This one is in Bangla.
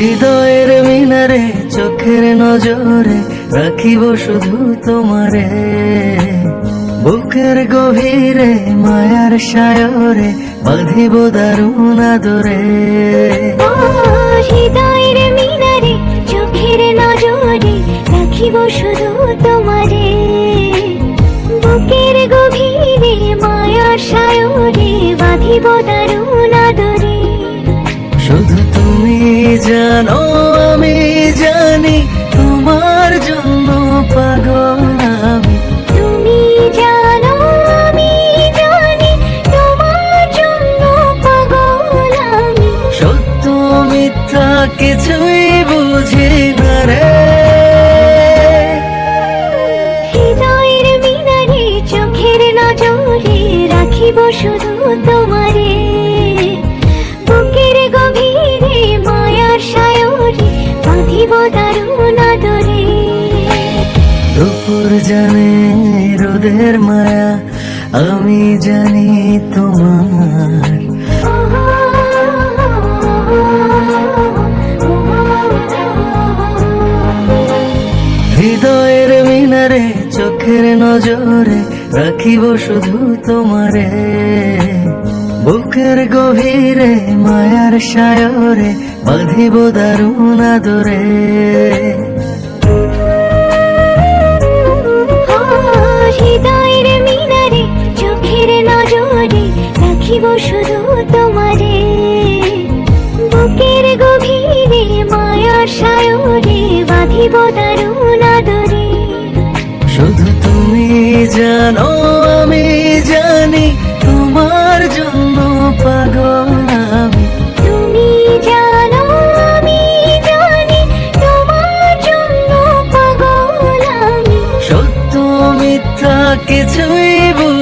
হৃদয়ের মিনারে, চোখের নজরে রাখিব শুধু তোমারে। বুকের গভীরে, মায়ার সায়রে বাঁধিব দারুণ আদরে। হৃদয়ের মিনারে, চোখের নজরে রাখিব শুধু তোমারে। বুকের গভীরে, মায়ার সায়রে বাঁধিব দারুণ জানো আমি জানি তোমার জন্য পাগল আমি। তুমি জানো আমি জানি তোমার জন্য পাগল আমি। সত্য মিথ্যা কিছুই বুঝি না রে। হৃদয়ের মিনারে চোখের নজরে রাখিব শুধু তোমারে। দুপুর জানে রোদের মায়া আমি জানি তোমার। হৃদয়ের মিনারে চোখের নজরে রাখিব শুধু তোমারে। বুকের গভীরে, মায়ার সায়রে বাঁধিব দারুণ আদরে। হৃদয়ের তোমারে। বুকের গভীরে, মায়ার সায়রে বাঁধিব দারুণ কিছুই বুঝ